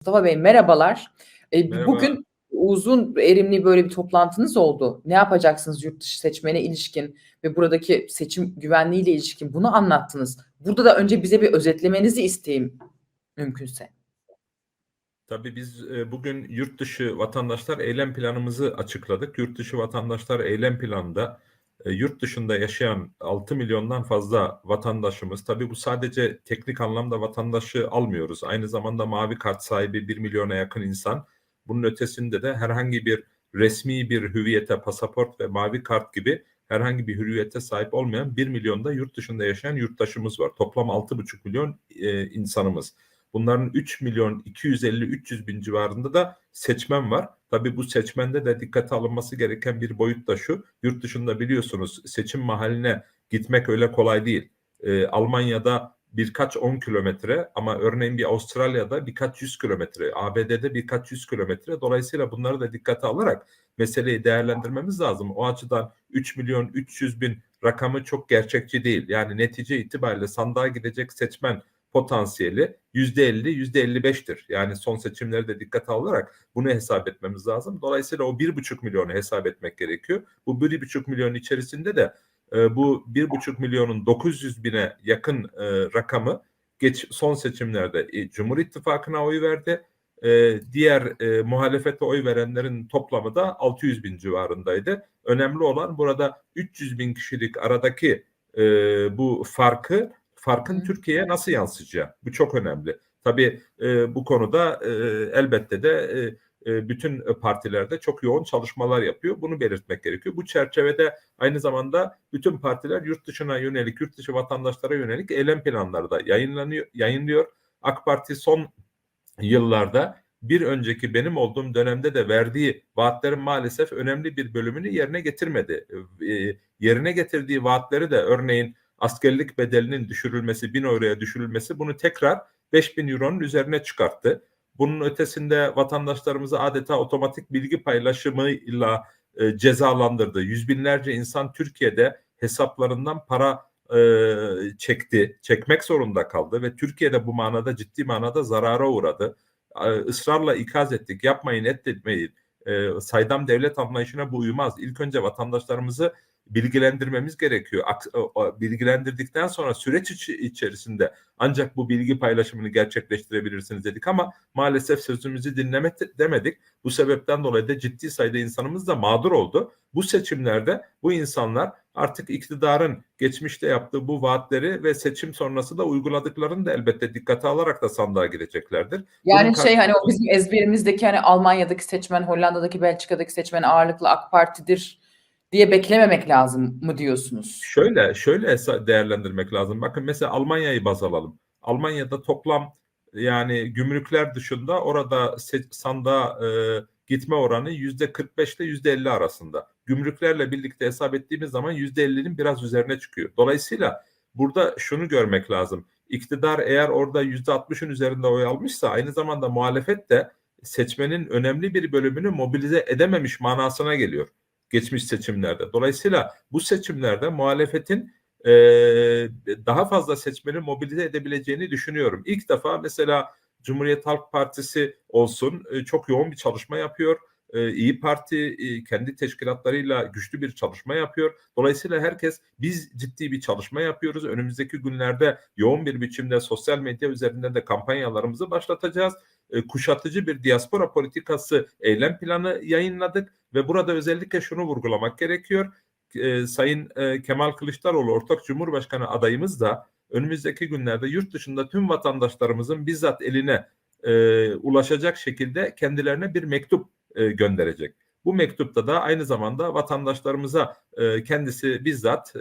Mustafa Bey merhabalar. E, Merhaba. bugün uzun erimli böyle bir toplantınız oldu. Ne yapacaksınız yurt dışı seçmene ilişkin ve buradaki seçim güvenliğiyle ilişkin bunu anlattınız. Burada da önce bize bir özetlemenizi isteyeyim mümkünse. Tabii biz e, bugün yurt dışı vatandaşlar eylem planımızı açıkladık. Yurt dışı vatandaşlar eylem planında yurt dışında yaşayan 6 milyondan fazla vatandaşımız. Tabii bu sadece teknik anlamda vatandaşı almıyoruz. Aynı zamanda mavi kart sahibi 1 milyona yakın insan. Bunun ötesinde de herhangi bir resmi bir hüviyete, pasaport ve mavi kart gibi herhangi bir hürriyete sahip olmayan 1 milyonda yurt dışında yaşayan yurttaşımız var. Toplam 6,5 milyon e, insanımız. Bunların 3 milyon 250-300 bin civarında da seçmen var. Tabii bu seçmende de dikkate alınması gereken bir boyut da şu. Yurt dışında biliyorsunuz seçim mahalline gitmek öyle kolay değil. Ee, Almanya'da birkaç 10 kilometre ama örneğin bir Avustralya'da birkaç yüz kilometre, ABD'de birkaç yüz kilometre. Dolayısıyla bunları da dikkate alarak meseleyi değerlendirmemiz lazım. O açıdan 3 milyon 300 bin rakamı çok gerçekçi değil. Yani netice itibariyle sandığa gidecek seçmen potansiyeli %50, %55'tir. Yani son seçimleri de dikkate alarak bunu hesap etmemiz lazım. Dolayısıyla o 1,5 milyonu hesap etmek gerekiyor. Bu 1,5 milyon içerisinde de e, bu 1,5 milyonun 900 bine yakın e, rakamı geç son seçimlerde e, Cumhur İttifakı'na oy verdi. E, diğer e, muhalefete oy verenlerin toplamı da 600 bin civarındaydı. Önemli olan burada 300 bin kişilik aradaki e, bu farkı farkın Türkiye'ye nasıl yansıyacağı. Bu çok önemli. Tabii e, bu konuda e, elbette de e, e, bütün partilerde çok yoğun çalışmalar yapıyor. Bunu belirtmek gerekiyor. Bu çerçevede aynı zamanda bütün partiler yurt dışına yönelik, yurt dışı vatandaşlara yönelik eylem planları da yayınlanıyor, yayınlıyor. AK Parti son yıllarda bir önceki benim olduğum dönemde de verdiği vaatlerin maalesef önemli bir bölümünü yerine getirmedi. E, yerine getirdiği vaatleri de örneğin askerlik bedelinin düşürülmesi, 1000 euroya düşürülmesi bunu tekrar 5000 euronun üzerine çıkarttı. Bunun ötesinde vatandaşlarımızı adeta otomatik bilgi paylaşımıyla e, cezalandırdı. Yüz binlerce insan Türkiye'de hesaplarından para e, çekti, çekmek zorunda kaldı ve Türkiye'de bu manada ciddi manada zarara uğradı. E, ısrarla ikaz ettik, yapmayın, etmeyin. E, saydam devlet anlayışına bu uymaz. İlk önce vatandaşlarımızı bilgilendirmemiz gerekiyor. Bilgilendirdikten sonra süreç içerisinde ancak bu bilgi paylaşımını gerçekleştirebilirsiniz dedik ama maalesef sözümüzü dinlemek demedik. Bu sebepten dolayı da ciddi sayıda insanımız da mağdur oldu. Bu seçimlerde bu insanlar artık iktidarın geçmişte yaptığı bu vaatleri ve seçim sonrası da uyguladıklarını da elbette dikkate alarak da sandığa gireceklerdir. Yani Bunun şey hani o bizim ezberimizdeki hani Almanya'daki seçmen, Hollanda'daki, Belçika'daki seçmen ağırlıklı AK Parti'dir diye beklememek lazım mı diyorsunuz? Şöyle şöyle değerlendirmek lazım. Bakın mesela Almanya'yı baz alalım. Almanya'da toplam yani gümrükler dışında orada sandığa e, gitme oranı yüzde 45 ile yüzde 50 arasında. Gümrüklerle birlikte hesap ettiğimiz zaman yüzde 50'nin biraz üzerine çıkıyor. Dolayısıyla burada şunu görmek lazım. İktidar eğer orada yüzde 60'ın üzerinde oy almışsa aynı zamanda muhalefet de seçmenin önemli bir bölümünü mobilize edememiş manasına geliyor geçmiş seçimlerde. Dolayısıyla bu seçimlerde muhalefetin e, daha fazla seçmeni mobilize edebileceğini düşünüyorum. İlk defa mesela Cumhuriyet Halk Partisi olsun e, çok yoğun bir çalışma yapıyor. E, İyi Parti e, kendi teşkilatlarıyla güçlü bir çalışma yapıyor. Dolayısıyla herkes biz ciddi bir çalışma yapıyoruz. Önümüzdeki günlerde yoğun bir biçimde sosyal medya üzerinden de kampanyalarımızı başlatacağız. E, kuşatıcı bir diaspora politikası eylem planı yayınladık ve burada özellikle şunu vurgulamak gerekiyor. E, Sayın e, Kemal Kılıçdaroğlu ortak Cumhurbaşkanı adayımız da önümüzdeki günlerde yurt dışında tüm vatandaşlarımızın bizzat eline ulaşacak şekilde kendilerine bir mektup gönderecek. Bu mektupta da aynı zamanda vatandaşlarımıza kendisi bizzat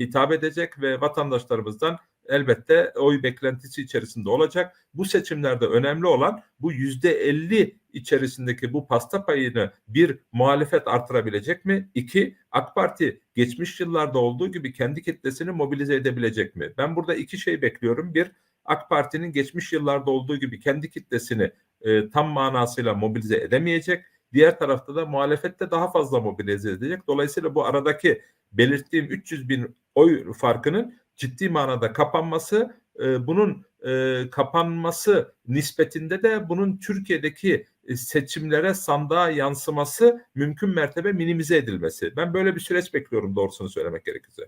hitap edecek ve vatandaşlarımızdan elbette oy beklentisi içerisinde olacak. Bu seçimlerde önemli olan bu yüzde elli içerisindeki bu pasta payını bir muhalefet artırabilecek mi? İki, AK Parti geçmiş yıllarda olduğu gibi kendi kitlesini mobilize edebilecek mi? Ben burada iki şey bekliyorum. Bir, AK Parti'nin geçmiş yıllarda olduğu gibi kendi kitlesini e, tam manasıyla mobilize edemeyecek. Diğer tarafta da muhalefette daha fazla mobilize edecek. Dolayısıyla bu aradaki belirttiğim 300 bin oy farkının ciddi manada kapanması e, bunun e, kapanması nispetinde de bunun Türkiye'deki e, seçimlere sandığa yansıması mümkün mertebe minimize edilmesi. Ben böyle bir süreç bekliyorum doğrusunu söylemek gerekirse.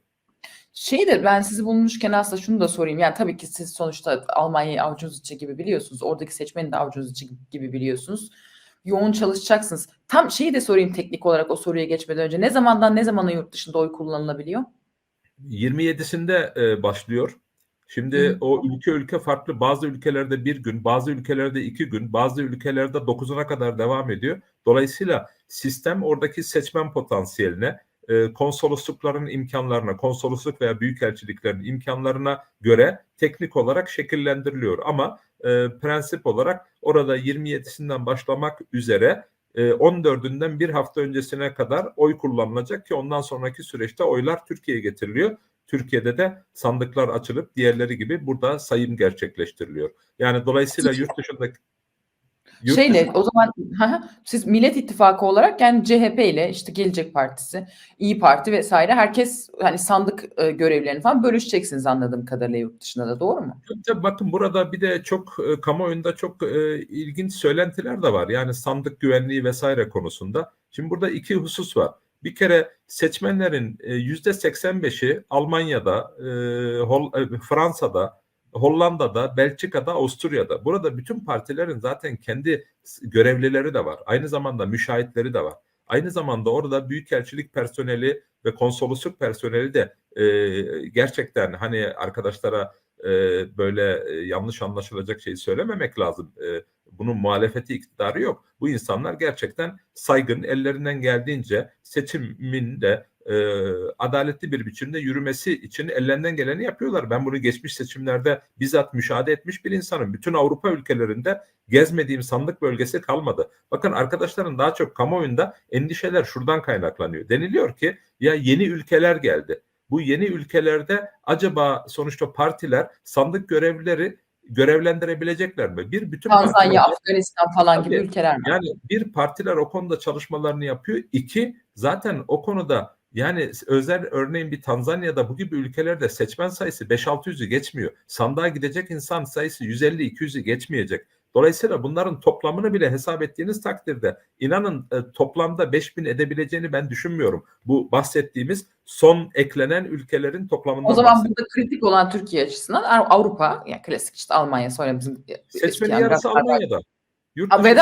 Şey de ben sizi bulmuşken aslında şunu da sorayım. Yani tabii ki siz sonuçta Almanya'yı avucunuz içi gibi biliyorsunuz. Oradaki seçmeni de avucunuz içi gibi biliyorsunuz. Yoğun çalışacaksınız. Tam şeyi de sorayım teknik olarak o soruya geçmeden önce. Ne zamandan ne zamana yurt dışında oy kullanılabiliyor? 27'sinde e, başlıyor. Şimdi Hı. o ülke ülke farklı. Bazı ülkelerde bir gün, bazı ülkelerde iki gün, bazı ülkelerde 9'una kadar devam ediyor. Dolayısıyla sistem oradaki seçmen potansiyeline, e, konsoloslukların imkanlarına, konsolosluk veya büyükelçiliklerin imkanlarına göre teknik olarak şekillendiriliyor. Ama e, prensip olarak orada 27'sinden başlamak üzere 14'ünden bir hafta öncesine kadar oy kullanılacak ki ondan sonraki süreçte oylar Türkiye'ye getiriliyor. Türkiye'de de sandıklar açılıp diğerleri gibi burada sayım gerçekleştiriliyor. Yani dolayısıyla yurt dışındaki yurt Şeyle o zaman siz Millet İttifakı olarak yani CHP ile işte Gelecek Partisi, İyi Parti vesaire herkes hani sandık e, görevlerini falan bölüşeceksiniz anladığım kadarıyla yurt dışında da doğru mu? Tabii bakın burada bir de çok e, kamuoyunda çok e, ilginç söylentiler de var. Yani sandık güvenliği vesaire konusunda. Şimdi burada iki husus var. Bir kere seçmenlerin e, yüzde 85'i Almanya'da, e, e, Fransa'da, Hollanda'da, Belçika'da, Avusturya'da. Burada bütün partilerin zaten kendi görevlileri de var. Aynı zamanda müşahitleri de var. Aynı zamanda orada büyükelçilik personeli ve konsolosluk personeli de e, gerçekten hani arkadaşlara e, böyle e, yanlış anlaşılacak şeyi söylememek lazım. E, bunun muhalefeti iktidarı yok. Bu insanlar gerçekten saygın, ellerinden geldiğince seçimin de e, adaletli bir biçimde yürümesi için ellerinden geleni yapıyorlar. Ben bunu geçmiş seçimlerde bizzat müşahede etmiş bir insanım. Bütün Avrupa ülkelerinde gezmediğim sandık bölgesi kalmadı. Bakın arkadaşların daha çok kamuoyunda endişeler şuradan kaynaklanıyor. Deniliyor ki ya yeni ülkeler geldi. Bu yeni ülkelerde acaba sonuçta partiler sandık görevlileri görevlendirebilecekler mi? Bir bütün Tanzanya, Afganistan falan gibi ülkeler mi? yani bir partiler o konuda çalışmalarını yapıyor. İki zaten o konuda yani özel örneğin bir Tanzanya'da bu gibi ülkelerde seçmen sayısı 5-600'ü geçmiyor. Sandığa gidecek insan sayısı 150-200'ü geçmeyecek. Dolayısıyla bunların toplamını bile hesap ettiğiniz takdirde inanın e, toplamda 5000 edebileceğini ben düşünmüyorum. Bu bahsettiğimiz son eklenen ülkelerin toplamından O zaman burada kritik olan Türkiye açısından Av- Avrupa, yani klasik işte Almanya sonra bizim Seçmenin eski yani yarısı Almanya'da. Yurt Ve de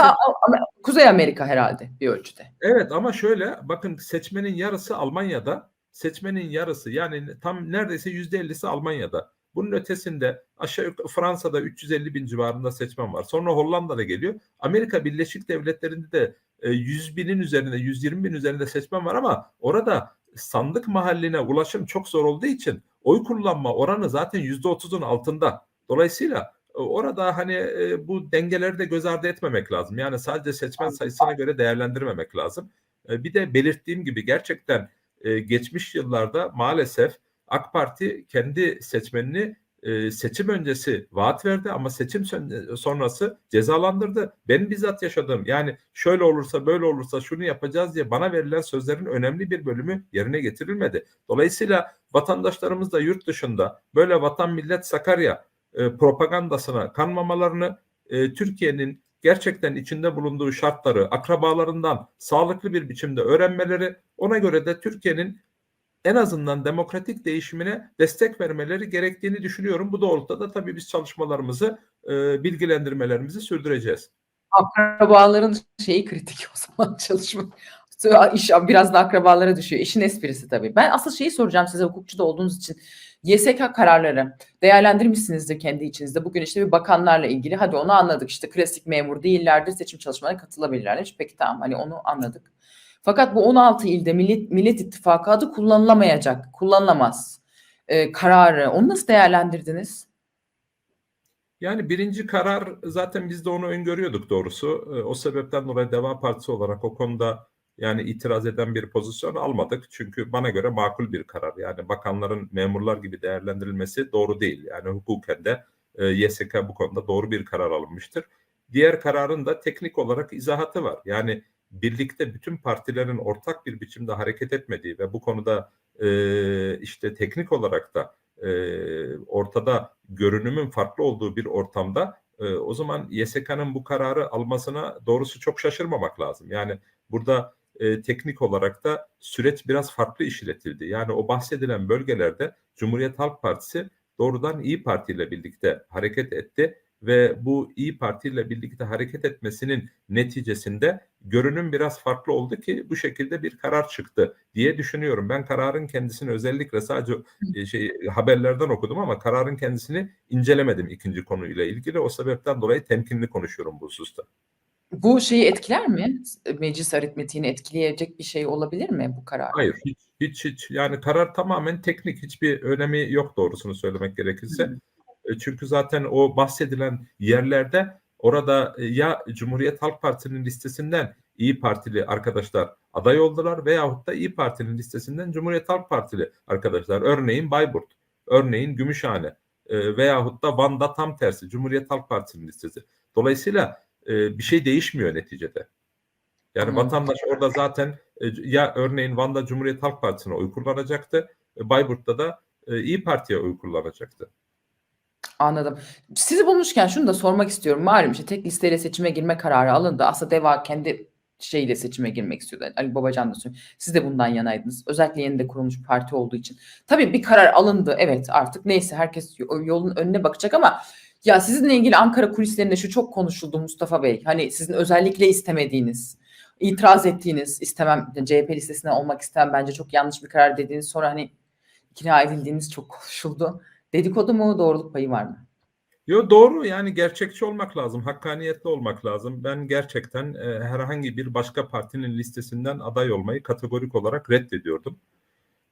Kuzey Amerika herhalde bir ölçüde. Evet ama şöyle bakın seçmenin yarısı Almanya'da, seçmenin yarısı yani tam neredeyse yüzde ellisi Almanya'da. Bunun ötesinde aşağı yukarı Fransa'da 350 bin civarında seçmen var. Sonra Hollanda'da geliyor. Amerika Birleşik Devletleri'nde de e, 100 binin üzerinde, 120 bin üzerinde seçmen var ama orada sandık mahalline ulaşım çok zor olduğu için oy kullanma oranı zaten yüzde otuzun altında. Dolayısıyla e, orada hani e, bu dengeleri de göz ardı etmemek lazım. Yani sadece seçmen sayısına göre değerlendirmemek lazım. E, bir de belirttiğim gibi gerçekten e, geçmiş yıllarda maalesef AK Parti kendi seçmenini e, seçim öncesi vaat verdi ama seçim son- sonrası cezalandırdı. Ben bizzat yaşadım. Yani şöyle olursa böyle olursa şunu yapacağız diye bana verilen sözlerin önemli bir bölümü yerine getirilmedi. Dolayısıyla vatandaşlarımız da yurt dışında böyle vatan millet Sakarya e, propagandasına kanmamalarını e, Türkiye'nin gerçekten içinde bulunduğu şartları akrabalarından sağlıklı bir biçimde öğrenmeleri ona göre de Türkiye'nin en azından demokratik değişimine destek vermeleri gerektiğini düşünüyorum. Bu doğrultuda da tabii biz çalışmalarımızı, e, bilgilendirmelerimizi sürdüreceğiz. Akrabaların şeyi kritik o zaman çalışma. İş biraz da akrabalara düşüyor. İşin esprisi tabii. Ben asıl şeyi soracağım size hukukçu da olduğunuz için. YSK kararları değerlendirmişsinizdir kendi içinizde. Bugün işte bir bakanlarla ilgili hadi onu anladık. İşte klasik memur değillerdir seçim çalışmalarına katılabilirler. Peki tamam hani onu anladık. Fakat bu 16 ilde Millet, Millet İttifakı adı kullanılamayacak, kullanılamaz e, kararı. Onu nasıl değerlendirdiniz? Yani birinci karar zaten biz de onu öngörüyorduk doğrusu. E, O sebepten dolayı Deva Partisi olarak o konuda yani itiraz eden bir pozisyon almadık. Çünkü bana göre makul bir karar. Yani bakanların memurlar gibi değerlendirilmesi doğru değil. Yani hukuken de e, YSK bu konuda doğru bir karar alınmıştır. Diğer kararın da teknik olarak izahatı var. Yani birlikte bütün partilerin ortak bir biçimde hareket etmediği ve bu konuda e, işte teknik olarak da e, ortada görünümün farklı olduğu bir ortamda e, o zaman YSK'nın bu kararı almasına doğrusu çok şaşırmamak lazım. Yani burada e, teknik olarak da süreç biraz farklı işletildi. Yani o bahsedilen bölgelerde Cumhuriyet Halk Partisi doğrudan İyi Parti ile birlikte hareket etti ve bu İyi Parti ile birlikte hareket etmesinin neticesinde görünüm biraz farklı oldu ki bu şekilde bir karar çıktı diye düşünüyorum. Ben kararın kendisini özellikle sadece e, şey haberlerden okudum ama kararın kendisini incelemedim ikinci konuyla ilgili. O sebepten dolayı temkinli konuşuyorum bu hususta. Bu şeyi etkiler mi? Meclis aritmetiğini etkileyecek bir şey olabilir mi bu karar? Hayır hiç hiç hiç yani karar tamamen teknik hiçbir önemi yok doğrusunu söylemek gerekirse. Hı. E, Çünkü zaten o bahsedilen yerlerde orada e, ya Cumhuriyet Halk Partisi'nin listesinden İyi Partili arkadaşlar aday oldular veyahut da İyi Parti'nin listesinden Cumhuriyet Halk Partili arkadaşlar. Örneğin Bayburt, örneğin Gümüşhane e, veyahut da Van'da tam tersi Cumhuriyet Halk Partisi'nin listesi. Dolayısıyla e, bir şey değişmiyor neticede. Yani Anladım. vatandaş orada zaten e, ya örneğin Van'da Cumhuriyet Halk Partisi'ne oy kullanacaktı. e, Bayburt'ta da e, İyi Parti'ye oy kullanacaktı. Anladım. Sizi bulmuşken şunu da sormak istiyorum. Malum işte tek listeyle seçime girme kararı alındı. Aslında DEVA kendi şeyle seçime girmek istiyordu. Ali Babacan da söylüyor. Siz de bundan yanaydınız. Özellikle yeni de kurulmuş parti olduğu için. Tabii bir karar alındı. Evet artık neyse herkes yo- yolun önüne bakacak ama ya sizinle ilgili Ankara kulislerinde şu çok konuşuldu Mustafa Bey. Hani sizin özellikle istemediğiniz, itiraz ettiğiniz, istemem CHP listesine olmak istemem bence çok yanlış bir karar dediğiniz sonra hani ikna edildiğiniz çok konuşuldu. Dedikodu mu doğruluk payı var mı? Yo doğru yani gerçekçi olmak lazım, hakkaniyetli olmak lazım. Ben gerçekten e, herhangi bir başka partinin listesinden aday olmayı kategorik olarak reddediyordum.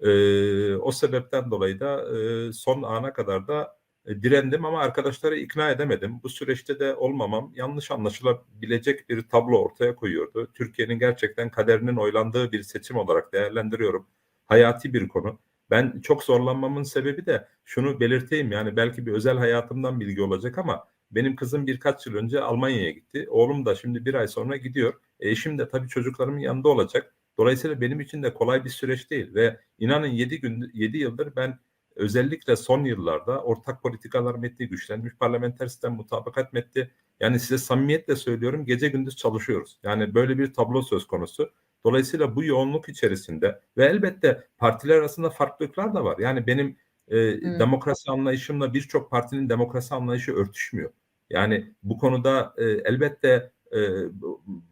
E, o sebepten dolayı da e, son ana kadar da direndim ama arkadaşları ikna edemedim. Bu süreçte de olmamam yanlış anlaşılabilecek bir tablo ortaya koyuyordu. Türkiye'nin gerçekten kaderinin oylandığı bir seçim olarak değerlendiriyorum. Hayati bir konu. Ben çok zorlanmamın sebebi de şunu belirteyim yani belki bir özel hayatımdan bilgi olacak ama benim kızım birkaç yıl önce Almanya'ya gitti. Oğlum da şimdi bir ay sonra gidiyor. E, eşim de tabii çocuklarımın yanında olacak. Dolayısıyla benim için de kolay bir süreç değil ve inanın 7 gün 7 yıldır ben özellikle son yıllarda ortak politikalar metni güçlenmiş parlamenter sistem mutabakat metni yani size samimiyetle söylüyorum gece gündüz çalışıyoruz. Yani böyle bir tablo söz konusu. Dolayısıyla bu yoğunluk içerisinde ve elbette partiler arasında farklılıklar da var. Yani benim e, demokrasi anlayışımla birçok partinin demokrasi anlayışı örtüşmüyor. Yani bu konuda e, elbette e,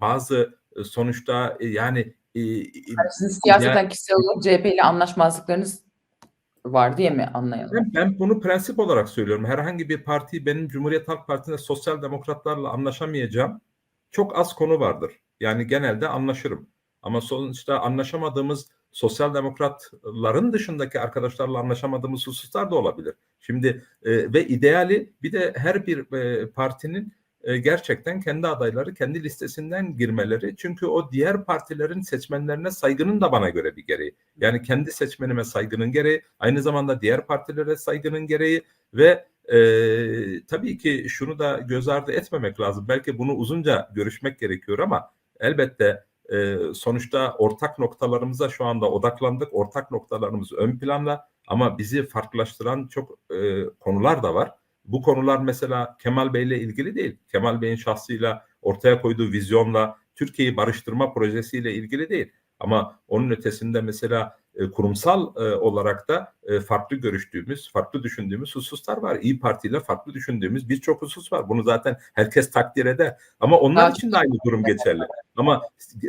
bazı e, sonuçta e, yani e, Yani sizin siyaseten kişisel olarak CHP ile anlaşmazlıklarınız var diye mi anlayalım? Ben, ben bunu prensip olarak söylüyorum. Herhangi bir parti benim Cumhuriyet Halk Partisi'nde sosyal demokratlarla anlaşamayacağım çok az konu vardır. Yani genelde anlaşırım. Ama sonuçta anlaşamadığımız sosyal demokratların dışındaki arkadaşlarla anlaşamadığımız hususlar da olabilir. Şimdi e, ve ideali bir de her bir e, partinin e, gerçekten kendi adayları kendi listesinden girmeleri. Çünkü o diğer partilerin seçmenlerine saygının da bana göre bir gereği. Yani kendi seçmenime saygının gereği, aynı zamanda diğer partilere saygının gereği ve e, tabii ki şunu da göz ardı etmemek lazım. Belki bunu uzunca görüşmek gerekiyor ama elbette e, sonuçta ortak noktalarımıza şu anda odaklandık. Ortak noktalarımız ön planda ama bizi farklılaştıran çok e, konular da var. Bu konular mesela Kemal Bey ile ilgili değil. Kemal Bey'in şahsıyla ortaya koyduğu vizyonla Türkiye'yi barıştırma projesiyle ilgili değil. Ama onun ötesinde mesela e, kurumsal e, olarak da e, farklı görüştüğümüz, farklı düşündüğümüz hususlar var. İyi Parti ile farklı düşündüğümüz birçok husus var. Bunu zaten herkes takdir eder. Ama onlar için de aynı durum geçerli. Ama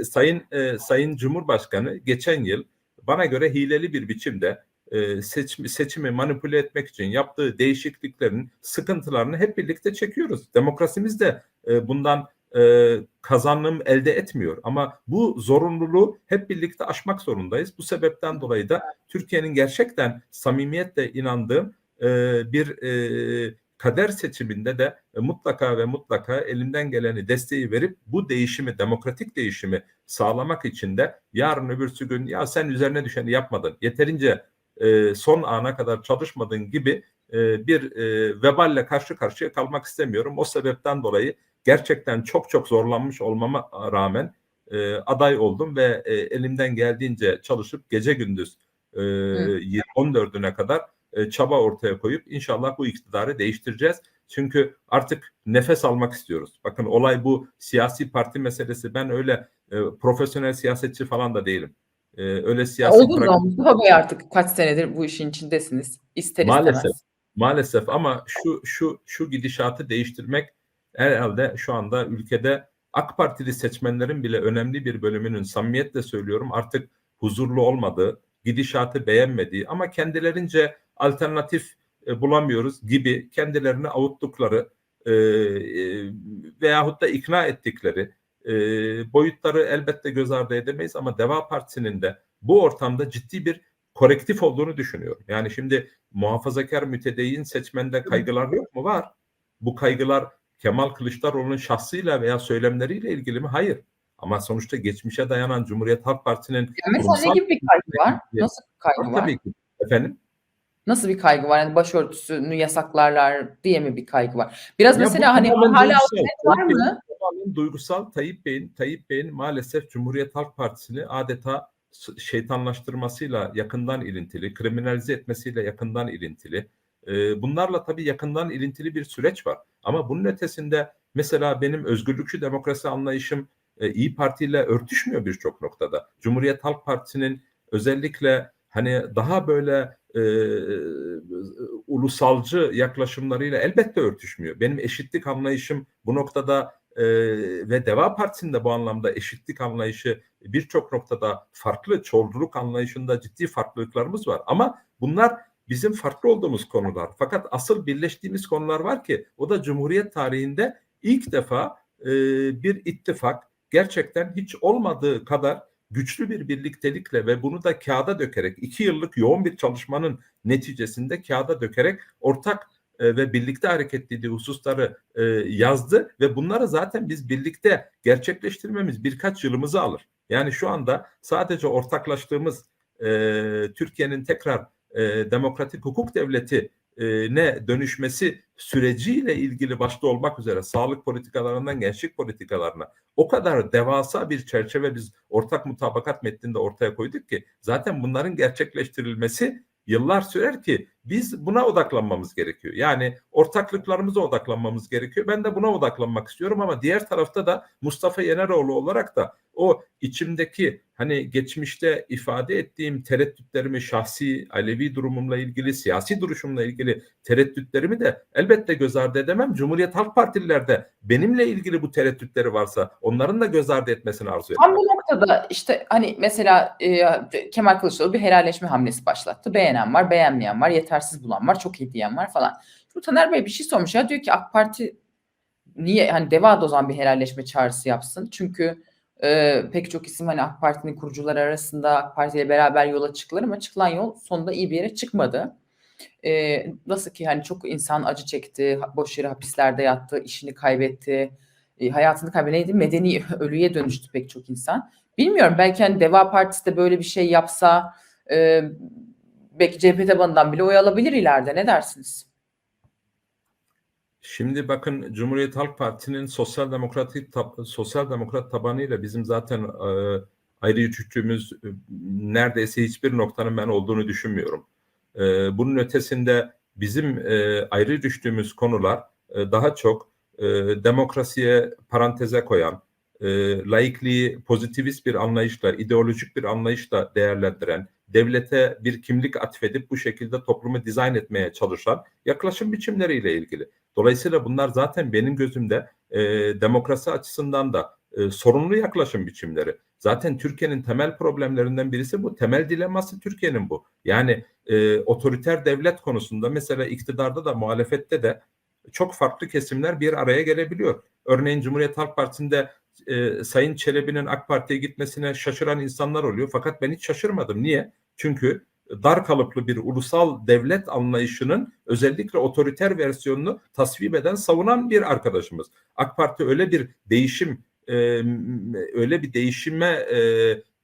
Sayın Sayın Cumhurbaşkanı geçen yıl bana göre hileli bir biçimde e, seçimi, manipüle etmek için yaptığı değişikliklerin sıkıntılarını hep birlikte çekiyoruz. Demokrasimiz de e, bundan e, kazanım elde etmiyor. Ama bu zorunluluğu hep birlikte aşmak zorundayız. Bu sebepten dolayı da Türkiye'nin gerçekten samimiyetle inandığım e, bir kader seçiminde de mutlaka ve mutlaka elimden geleni desteği verip bu değişimi, demokratik değişimi sağlamak için de yarın öbürsü gün ya sen üzerine düşeni yapmadın, yeterince e, son ana kadar çalışmadın gibi e, bir e, veballe karşı karşıya kalmak istemiyorum. O sebepten dolayı gerçekten çok çok zorlanmış olmama rağmen e, aday oldum ve e, elimden geldiğince çalışıp gece gündüz e, 14'üne kadar e, çaba ortaya koyup inşallah bu iktidarı değiştireceğiz. Çünkü artık nefes almak istiyoruz. Bakın olay bu siyasi parti meselesi. Ben öyle e, profesyonel siyasetçi falan da değilim. E, öyle siyasi pra- zaman Mustafa Bey artık kaç senedir bu işin içindesiniz. İster Maalesef. istemez. Maalesef ama şu şu şu gidişatı değiştirmek herhalde şu anda ülkede AK Partili seçmenlerin bile önemli bir bölümünün samimiyetle söylüyorum artık huzurlu olmadığı, gidişatı beğenmediği ama kendilerince alternatif e, bulamıyoruz gibi kendilerini avuttukları e, e, veyahut da ikna ettikleri e, boyutları elbette göz ardı edemeyiz ama Deva Partisi'nin de bu ortamda ciddi bir korektif olduğunu düşünüyorum. Yani şimdi muhafazakar mütedeyyin seçmende kaygılar yok mu? Var. Bu kaygılar Kemal Kılıçdaroğlu'nun şahsıyla veya söylemleriyle ilgili mi? Hayır. Ama sonuçta geçmişe dayanan Cumhuriyet Halk Partisi'nin Ya mesela ne gibi bir kaygı var? Nasıl bir kaygı Var tabii ki. Efendim? Nasıl bir kaygı var? Yani başörtüsünü yasaklarlar diye mi bir kaygı var? Biraz Ya mesela hani hala o var mı? Tamamen duygusal. Tayyip Bey'in Tayyip Bey'in maalesef Cumhuriyet Halk Partisi'ni adeta şeytanlaştırmasıyla yakından ilintili, kriminalize etmesiyle yakından ilintili. Ee, bunlarla tabii yakından ilintili bir süreç var. Ama bunun ötesinde mesela benim özgürlükçü demokrasi anlayışım e, İyi Parti ile örtüşmüyor birçok noktada. Cumhuriyet Halk Partisi'nin özellikle hani daha böyle e, ulusalcı yaklaşımlarıyla elbette örtüşmüyor. Benim eşitlik anlayışım bu noktada e, ve Deva Partisi'nin de bu anlamda eşitlik anlayışı birçok noktada farklı, çoğulculuk anlayışında ciddi farklılıklarımız var. Ama bunlar bizim farklı olduğumuz konular. Fakat asıl birleştiğimiz konular var ki o da Cumhuriyet tarihinde ilk defa e, bir ittifak gerçekten hiç olmadığı kadar güçlü bir birliktelikle ve bunu da kağıda dökerek iki yıllık yoğun bir çalışmanın neticesinde kağıda dökerek ortak e, ve birlikte hareket ettiği hususları e, yazdı ve bunları zaten biz birlikte gerçekleştirmemiz birkaç yılımızı alır. Yani şu anda sadece ortaklaştığımız e, Türkiye'nin tekrar demokratik hukuk devleti ne dönüşmesi süreciyle ilgili başta olmak üzere sağlık politikalarından gençlik politikalarına o kadar devasa bir çerçeve biz ortak mutabakat metninde ortaya koyduk ki zaten bunların gerçekleştirilmesi yıllar sürer ki biz buna odaklanmamız gerekiyor. Yani ortaklıklarımıza odaklanmamız gerekiyor. Ben de buna odaklanmak istiyorum ama diğer tarafta da Mustafa Yeneroğlu olarak da o içimdeki hani geçmişte ifade ettiğim tereddütlerimi şahsi Alevi durumumla ilgili siyasi duruşumla ilgili tereddütlerimi de elbette göz ardı edemem. Cumhuriyet Halk Partililer de benimle ilgili bu tereddütleri varsa onların da göz ardı etmesini arzu ederim. Tam bu noktada işte hani mesela e, Kemal Kılıçdaroğlu bir helalleşme hamlesi başlattı. Beğenen var, beğenmeyen var, yetersiz bulan var, çok iyi diyen var falan. Şimdi Taner Bey bir şey sormuş ya diyor ki AK Parti niye hani Deva da o zaman bir helalleşme çağrısı yapsın? Çünkü e, pek çok isim hani AK Parti'nin kurucuları arasında AK Parti ile beraber yola çıktılar ama çıkılan yol sonunda iyi bir yere çıkmadı. E, nasıl ki hani çok insan acı çekti, boş yere hapislerde yattı, işini kaybetti, e, hayatını kaybetti, medeni ölüye dönüştü pek çok insan. Bilmiyorum belki hani Deva Partisi de böyle bir şey yapsa e, belki CHP tabanından bile oy alabilir ileride. Ne dersiniz? Şimdi bakın Cumhuriyet Halk Partisi'nin sosyal demokratik sosyal demokrat tabanıyla bizim zaten e, ayrı düştüğümüz e, neredeyse hiçbir noktanın ben olduğunu düşünmüyorum. E, bunun ötesinde bizim e, ayrı düştüğümüz konular e, daha çok e, demokrasiye paranteze koyan, e, laikliği pozitivist bir anlayışla, ideolojik bir anlayışla değerlendiren, devlete bir kimlik atfedip bu şekilde toplumu dizayn etmeye çalışan yaklaşım biçimleriyle ilgili. Dolayısıyla bunlar zaten benim gözümde e, demokrasi açısından da e, sorunlu yaklaşım biçimleri. Zaten Türkiye'nin temel problemlerinden birisi bu. Temel dileması Türkiye'nin bu. Yani e, otoriter devlet konusunda mesela iktidarda da muhalefette de çok farklı kesimler bir araya gelebiliyor. Örneğin Cumhuriyet Halk Partisi'nde e, Sayın Çelebi'nin AK Parti'ye gitmesine şaşıran insanlar oluyor. Fakat ben hiç şaşırmadım. Niye? Çünkü dar kalıplı bir ulusal devlet anlayışının özellikle otoriter versiyonunu tasvip eden, savunan bir arkadaşımız. AK Parti öyle bir değişim, e, öyle bir değişime e,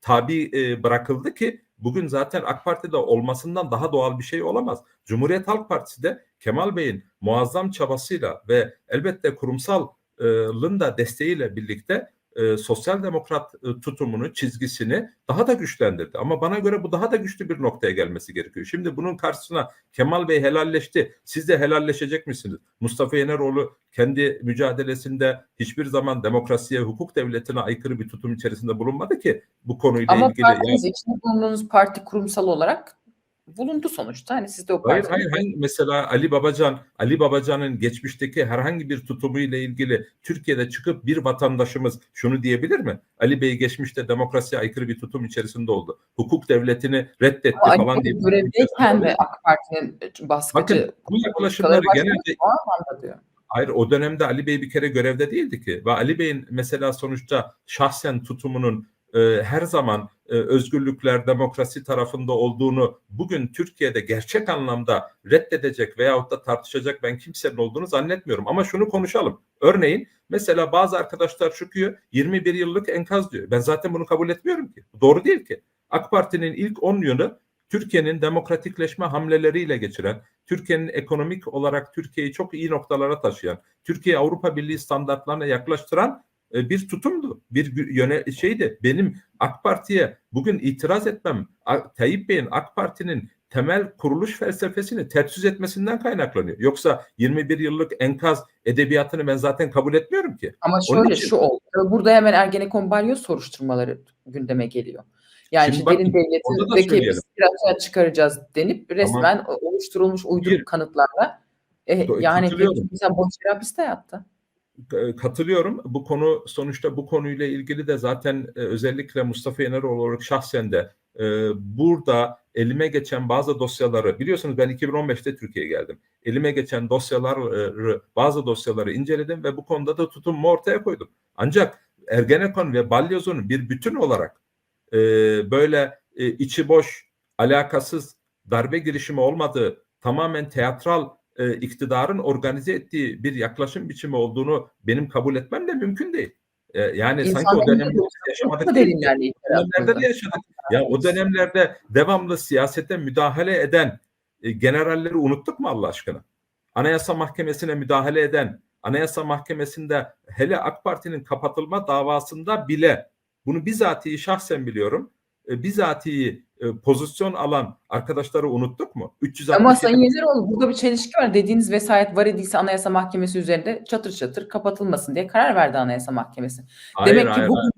tabi e, bırakıldı ki bugün zaten AK Parti'de olmasından daha doğal bir şey olamaz. Cumhuriyet Halk Partisi de Kemal Bey'in muazzam çabasıyla ve elbette kurumsalın da desteğiyle birlikte e, sosyal demokrat e, tutumunu, çizgisini daha da güçlendirdi. Ama bana göre bu daha da güçlü bir noktaya gelmesi gerekiyor. Şimdi bunun karşısına Kemal Bey helalleşti. Siz de helalleşecek misiniz? Mustafa Yeneroğlu kendi mücadelesinde hiçbir zaman demokrasiye, hukuk devletine aykırı bir tutum içerisinde bulunmadı ki bu konuyla Ama ilgili. partiniz içinde bulunduğunuz parti kurumsal olarak bulundu sonuçta. Hani siz de o Hayır hayır hayır. Mesela Ali Babacan, Ali Babacan'ın geçmişteki herhangi bir tutumuyla ilgili Türkiye'de çıkıp bir vatandaşımız şunu diyebilir mi? Ali Bey geçmişte demokrasiye aykırı bir tutum içerisinde oldu. Hukuk devletini reddetti Ama falan Ali diye. Görevdeyken de AK Parti'nin baskıcı Bakın bu yaklaşımları genelde. Hayır o dönemde Ali Bey bir kere görevde değildi ki. Ve Ali Bey'in mesela sonuçta şahsen tutumunun e, her zaman e, özgürlükler, demokrasi tarafında olduğunu bugün Türkiye'de gerçek anlamda reddedecek veyahut da tartışacak ben kimsenin olduğunu zannetmiyorum. Ama şunu konuşalım. Örneğin mesela bazı arkadaşlar çıkıyor 21 yıllık enkaz diyor. Ben zaten bunu kabul etmiyorum ki. Doğru değil ki. AK Parti'nin ilk 10 yılı Türkiye'nin demokratikleşme hamleleriyle geçiren, Türkiye'nin ekonomik olarak Türkiye'yi çok iyi noktalara taşıyan, Türkiye Avrupa Birliği standartlarına yaklaştıran bir tutumdu. Bir yöne şeydi. Benim AK Parti'ye bugün itiraz etmem Tayyip Bey'in AK Parti'nin temel kuruluş felsefesini yüz etmesinden kaynaklanıyor. Yoksa 21 yıllık enkaz edebiyatını ben zaten kabul etmiyorum ki. Ama Onun şöyle için- şu oldu. Burada hemen Ergenekon balyoz soruşturmaları gündeme geliyor. Yani Şimdi işte derin devletindeki söyleyelim. biz bir açığa çıkaracağız denip resmen oluşturulmuş uyduruk Bir- kanıtlarla e, Do- yani katılıyorum. peki insan boş yere hapiste yattı. E, katılıyorum. Bu konu sonuçta bu konuyla ilgili de zaten e, özellikle Mustafa Yeneroğlu olarak şahsen de e, burada elime geçen bazı dosyaları biliyorsunuz ben 2015'te Türkiye'ye geldim. Elime geçen dosyaları bazı dosyaları inceledim ve bu konuda da tutumumu ortaya koydum. Ancak Ergenekon ve Balyoz'un bir bütün olarak böyle içi boş, alakasız darbe girişimi olmadığı, tamamen teatral e, iktidarın organize ettiği bir yaklaşım biçimi olduğunu benim kabul etmem de mümkün değil. E, yani sanki o dönemde yaşamadık derinlerle dönemlerde de yaşadık. Ya o dönemlerde devamlı siyasete müdahale eden e, generalleri unuttuk mu Allah aşkına? Anayasa Mahkemesi'ne müdahale eden, Anayasa Mahkemesi'nde hele AK Parti'nin kapatılma davasında bile bunu bizatihi şahsen biliyorum. E, bizatihi e, pozisyon alan arkadaşları unuttuk mu? 367 Ama Sayın Yeneroğlu burada bir çelişki var. Dediğiniz vesayet var idiyse Anayasa Mahkemesi üzerinde çatır çatır kapatılmasın diye karar verdi Anayasa Mahkemesi. Hayır, demek ki hayır, bugün-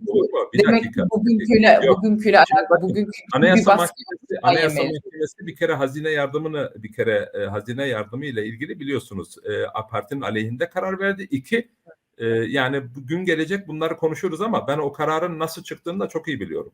hayır. Demek dakika. ki bugünküyle bugünküyle alakalı bugünkü Anayasa Mahkemesi, Anayasa mevcut. Mahkemesi bir kere hazine yardımını bir kere e, hazine yardımı ile ilgili biliyorsunuz e, A Parti'nin aleyhinde karar verdi. İki e, yani bugün gelecek bunları konuşuruz ama ben o kararın nasıl çıktığını da çok iyi biliyorum.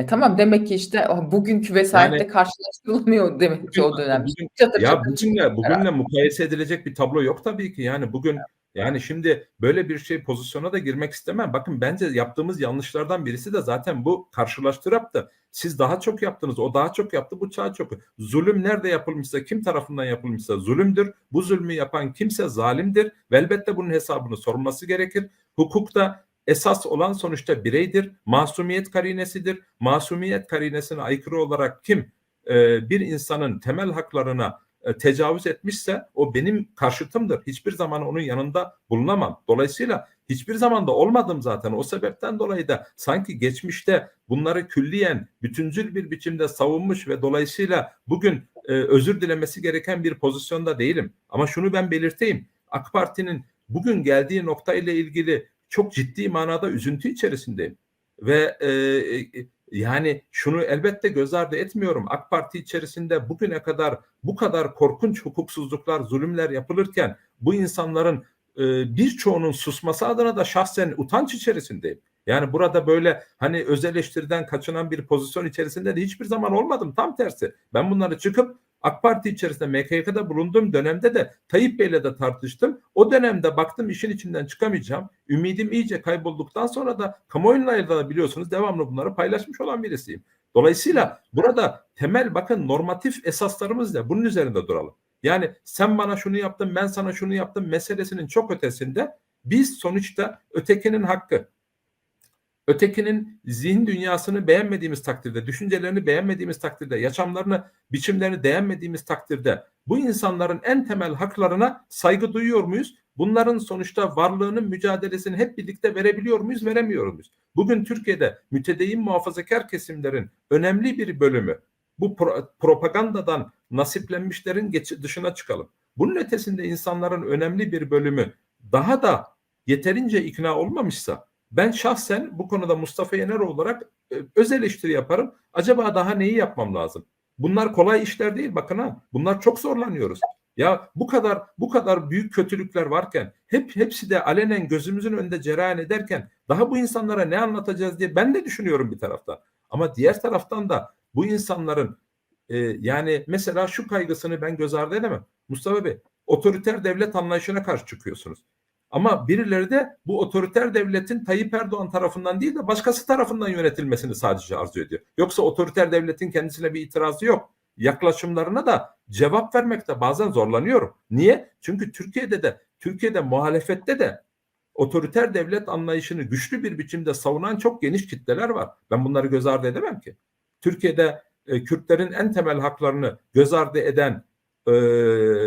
E tamam demek ki işte o bugünkü vesayetle Yani- karşılaştırılamıyor demek ki Bugün- o dönem. bugün- çatır Ya çatır bugünle bugünle mukayese edilecek bir tablo yok tabii ki. Yani bugün yani şimdi böyle bir şey pozisyona da girmek istemem. Bakın bence yaptığımız yanlışlardan birisi de zaten bu karşılaştırıp da siz daha çok yaptınız, o daha çok yaptı, bu daha çok. Zulüm nerede yapılmışsa, kim tarafından yapılmışsa zulümdür. Bu zulmü yapan kimse zalimdir ve elbette bunun hesabını sorulması gerekir. Hukukta esas olan sonuçta bireydir, masumiyet karinesidir. Masumiyet karinesine aykırı olarak kim e, bir insanın temel haklarına e, tecavüz etmişse o benim karşıtımdır. Hiçbir zaman onun yanında bulunamam. Dolayısıyla hiçbir zaman da olmadım zaten. O sebepten dolayı da sanki geçmişte bunları külliyen bütüncül bir biçimde savunmuş ve dolayısıyla bugün e, özür dilemesi gereken bir pozisyonda değilim. Ama şunu ben belirteyim. AK Parti'nin bugün geldiği nokta ile ilgili çok ciddi manada üzüntü içerisindeyim. Ve e, e, yani şunu elbette göz ardı etmiyorum. AK Parti içerisinde bugüne kadar bu kadar korkunç hukuksuzluklar, zulümler yapılırken bu insanların e, birçoğunun susması adına da şahsen utanç içerisindeyim. Yani burada böyle hani öz eleştiriden kaçınan bir pozisyon içerisinde de hiçbir zaman olmadım. Tam tersi. Ben bunları çıkıp AK Parti içerisinde MKYK'da bulunduğum dönemde de Tayyip Bey'le de tartıştım. O dönemde baktım işin içinden çıkamayacağım. Ümidim iyice kaybolduktan sonra da kamuoyuyla da biliyorsunuz devamlı bunları paylaşmış olan birisiyim. Dolayısıyla burada temel bakın normatif esaslarımız ne? Bunun üzerinde duralım. Yani sen bana şunu yaptın, ben sana şunu yaptım meselesinin çok ötesinde biz sonuçta ötekinin hakkı, ötekinin zihin dünyasını beğenmediğimiz takdirde, düşüncelerini beğenmediğimiz takdirde, yaşamlarını, biçimlerini beğenmediğimiz takdirde bu insanların en temel haklarına saygı duyuyor muyuz? bunların sonuçta varlığının mücadelesini hep birlikte verebiliyor muyuz, veremiyor muyuz? Bugün Türkiye'de mütedeyyin muhafazakar kesimlerin önemli bir bölümü bu pro- propagandadan nasiplenmişlerin dışına çıkalım. Bunun ötesinde insanların önemli bir bölümü daha da yeterince ikna olmamışsa ben şahsen bu konuda Mustafa Yener olarak e, öz eleştiri yaparım. Acaba daha neyi yapmam lazım? Bunlar kolay işler değil bakın ha. Bunlar çok zorlanıyoruz. Ya bu kadar bu kadar büyük kötülükler varken hep hepsi de alenen gözümüzün önünde cereyan ederken daha bu insanlara ne anlatacağız diye ben de düşünüyorum bir taraftan. Ama diğer taraftan da bu insanların e, yani mesela şu kaygısını ben göz ardı edemem. Mustafa Bey otoriter devlet anlayışına karşı çıkıyorsunuz. Ama birileri de bu otoriter devletin Tayyip Erdoğan tarafından değil de başkası tarafından yönetilmesini sadece arzu ediyor. Yoksa otoriter devletin kendisine bir itirazı yok. Yaklaşımlarına da cevap vermekte bazen zorlanıyorum. Niye? Çünkü Türkiye'de de Türkiye'de muhalefette de otoriter devlet anlayışını güçlü bir biçimde savunan çok geniş kitleler var. Ben bunları göz ardı edemem ki. Türkiye'de e, Kürtlerin en temel haklarını göz ardı eden, e,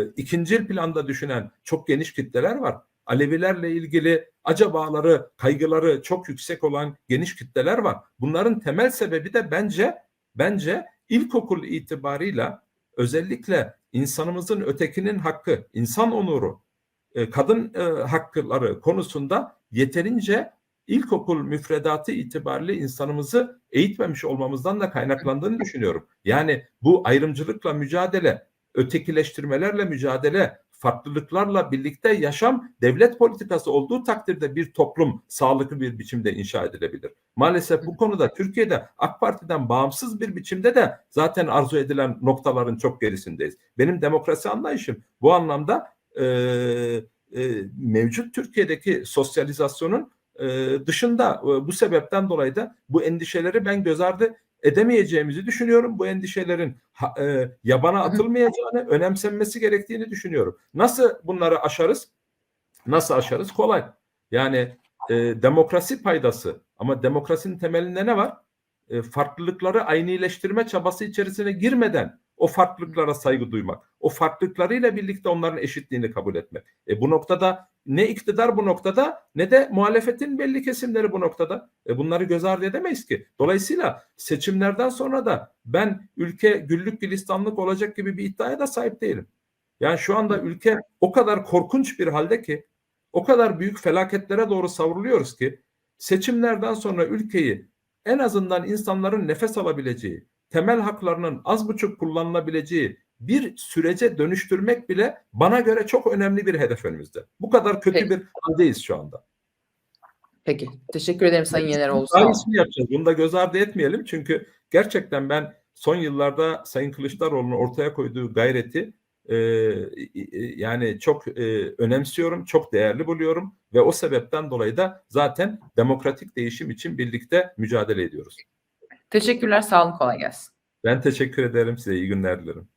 ikincil planda düşünen çok geniş kitleler var. Alevilerle ilgili acabaları, kaygıları çok yüksek olan geniş kitleler var. Bunların temel sebebi de bence bence ilkokul itibarıyla özellikle insanımızın ötekinin hakkı, insan onuru, e, kadın e, hakları konusunda yeterince ilkokul müfredatı itibariyle insanımızı eğitmemiş olmamızdan da kaynaklandığını düşünüyorum. Yani bu ayrımcılıkla mücadele, ötekileştirmelerle mücadele, farklılıklarla birlikte yaşam devlet politikası olduğu takdirde bir toplum sağlıklı bir biçimde inşa edilebilir. Maalesef bu konuda Türkiye'de AK Parti'den bağımsız bir biçimde de zaten arzu edilen noktaların çok gerisindeyiz. Benim demokrasi anlayışım bu anlamda e, e, mevcut Türkiye'deki sosyalizasyonun e, dışında e, bu sebepten dolayı da bu endişeleri ben göz ardı edemeyeceğimizi düşünüyorum. Bu endişelerin e, yabana atılmayacağını, önemsenmesi gerektiğini düşünüyorum. Nasıl bunları aşarız? Nasıl aşarız? Kolay. Yani e, demokrasi paydası ama demokrasinin temelinde ne var? E, farklılıkları aynileştirme çabası içerisine girmeden o farklılıklara saygı duymak, o farklılıklarıyla birlikte onların eşitliğini kabul etmek. E, bu noktada ne iktidar bu noktada ne de muhalefetin belli kesimleri bu noktada. E, bunları göz ardı edemeyiz ki. Dolayısıyla seçimlerden sonra da ben ülke güllük gülistanlık olacak gibi bir iddiaya da sahip değilim. Yani şu anda ülke o kadar korkunç bir halde ki o kadar büyük felaketlere doğru savruluyoruz ki seçimlerden sonra ülkeyi en azından insanların nefes alabileceği, temel haklarının az buçuk kullanılabileceği bir sürece dönüştürmek bile bana göre çok önemli bir hedef önümüzde. Bu kadar kötü Peki. bir haldeyiz şu anda. Peki. Teşekkür ederim Sayın Daha olun. iyisini yapacağız. Bunu da göz ardı etmeyelim. Çünkü gerçekten ben son yıllarda Sayın Kılıçdaroğlu'nun ortaya koyduğu gayreti e, yani çok e, önemsiyorum, çok değerli buluyorum ve o sebepten dolayı da zaten demokratik değişim için birlikte mücadele ediyoruz. Teşekkürler. Sağ olun. Kolay gelsin. Ben teşekkür ederim size. iyi günler dilerim.